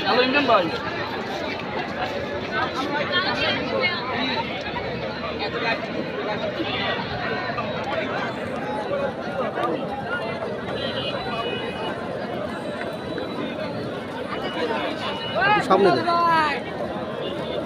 Hello Imran ভাই সামনে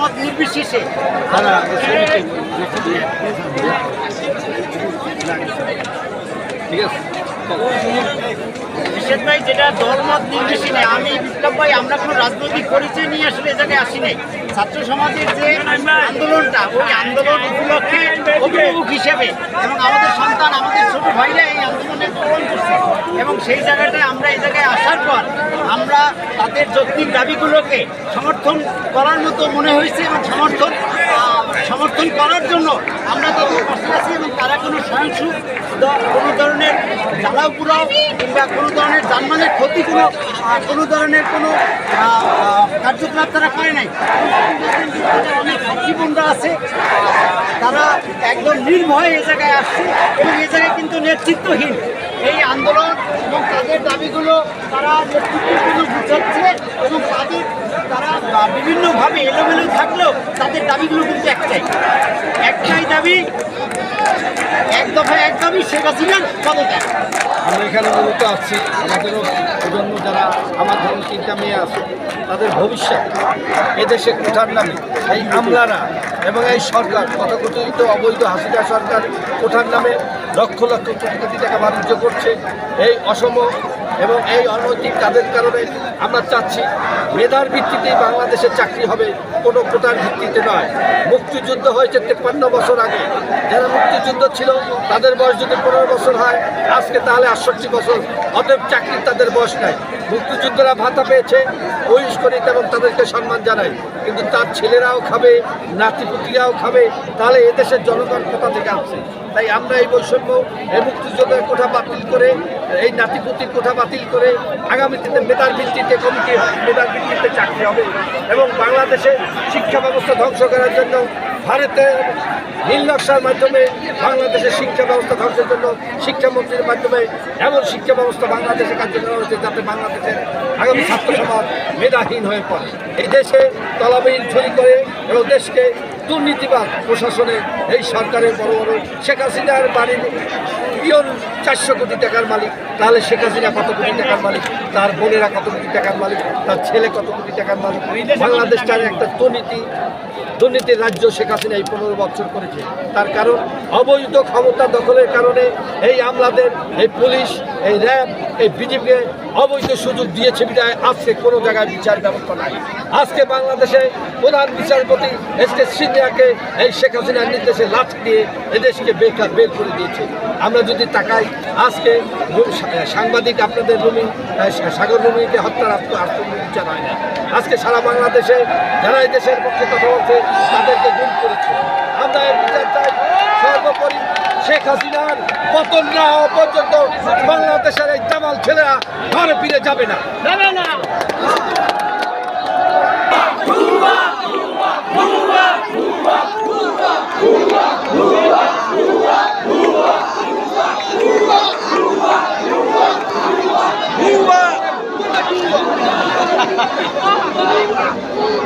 দলমত নির্বিশেষে। ঠিক আছে নিষেধ ভাই যেটা দলমত নির্বিশেষে আমি বিপ্লব ভাই আমরা কোনো রাজনৈতিক পরিচয় নিয়ে আসলে এ জায়গায় আসি নাই। ছাত্র সমাজের যে আন্দোলনটা ওই আন্দোলন উপলক্ষে অভিভাবক হিসেবে এবং আমাদের সন্তান আমাদের ভাইরা এই আন্দোলনে গ্রহণ করছে এবং সেই জায়গাটায় আমরা এই জায়গায় আসার পর আমরা তাদের যৌক্তিক দাবিগুলোকে সমর্থন করার মতো মনে হয়েছে এবং সমর্থন সমর্থন করার জন্য আমরা তাদের পাশে আছি এবং তারা কোনো সহিংসু কোনো ধরনের জ্বালাও পুরাও কিংবা কোনো ধরনের যানবাহনের ক্ষতি কোনো কোনো ধরনের কোনো কার্যকলাপ তারা করে নাই। অনেক জীবনরা আছে। তারা একদম নির্ভয়ে এ জায়গায় আসছে এবং এ জায়গায় কিন্তু নেতৃত্বহীন। এই আন্দোলন এবং তাদের দাবিগুলো তারা নেতৃত্বগুলো বুঝাচ্ছে এবং তাদের, তারা বিভিন্নভাবে এলোমেলো থাকলেও তাদের দাবিগুলো কিন্তু একটাই। একটাই দাবি, এক দফায় এক দাবি, শেখ হাসিনার পদত্যাগ আমরা এখানে মূলত আসছি আমাদেরও প্রজন্ম যারা আমার ধর্ম চিন্তা মেয়ে আছে, তাদের ভবিষ্যৎ, এদেশে কোঠার নামে, এই আমলারা এবং এই সরকার তথাকথিত অবৈধ হাসিনা সরকার কোঠার নামে লক্ষ লক্ষ কোটি কোটি টাকা বাণিজ্য করছে। এই অসম এবং এই অনৈতিক কাজের কারণে আমরা চাচ্ছি মেধার ভিত্তিতেই বাংলাদেশে চাকরি হবে কোনো কোটার ভিত্তিতে নয়। মুক্তিযুদ্ধ হয়েছে তেপ্পান্ন বছর আগে। যারা মুক্তিযুদ্ধ ছিল, তাদের বয়স যদি পনেরো বছর হয়, আজকে তাহলে আটষট্টি বছর। অতএব চাকরির তাদের বয়স নাই। মুক্তিযুদ্ধরা ভাতা পেয়েছে করি এবং তাদেরকে সম্মান জানাই। কিন্তু তার ছেলেরাও খাবে, নাতিপুতিরাও খাবে, তাহলে এদেশের জনগণ কোথা থেকে আসছে তাই আমরা এই বৈষম্য, এই মুক্তিযুদ্ধের কোঠা বাতিল করে, এই নাতিপুতির কোঠা বাতিল করে আগামীতে মেধার ভিত্তিতে কমিটি মেধার ভিত্তিতে চাকরি হবে এবং বাংলাদেশে শিক্ষা ব্যবস্থা ধ্বংস করার জন্য ভারতের নীল নকশার মাধ্যমে বাংলাদেশের শিক্ষা ব্যবস্থা ধ্বংসের জন্য শিক্ষামন্ত্রীর মাধ্যমে এমন শিক্ষা ব্যবস্থা বাংলাদেশে কার্যকর হচ্ছে যাতে বাংলাদেশের আগামী ছাত্র সমাজ মেধাহীন হয়ে পড়ে। এই দেশে তলাবিহীন ছড়ি করে এবং দেশকে দুর্নীতিবাদ প্রশাসনে এই সরকারের বড় বড় শেখ হাসিনার বাড়ির পিয়ন চারশো কোটি টাকার মালিক তাহলে শেখ হাসিনা কত কোটি টাকার মালিক তার বোনেরা কত কোটি টাকার মালিক তার ছেলে কত কোটি টাকার মালিক বাংলাদেশটার একটা দুর্নীতি দুর্নীতির রাজ্য শেখ হাসিনা এই পনেরো বছর করেছে। তার কারণ অবৈধ ক্ষমতা দখলের কারণে এই আমলাদের এই পুলিশ এই র্যাব, এই বিজেপিকে অবৈধ সুযোগ দিয়েছে বিদায় আজকে কোনো জায়গায় বিচার ব্যবস্থা নাই। আজকে বাংলাদেশে প্রধান বিচারপতি এস কে সিনহাকে এই শেখ হাসিনার নির্দেশে লাথি দিয়ে এদেশকে বেকার বের করে দিয়েছে। আমরা যদি তাকাই, আজকে সাংবাদিক আপনাদের রুমি সাগর রুমিকে হত্যার বিচার হয় না। আজকে সারা বাংলাদেশে, যারা এই দেশের পক্ষে কথা বলছে, তাদেরকে গুম করেছে। আমরা বিচার চাই শেখ হাসিনার পতন না হওয়া পর্যন্ত বাংলাদেশের এই জামাল ছেলেরা ঘরে ফিরে যাবে না।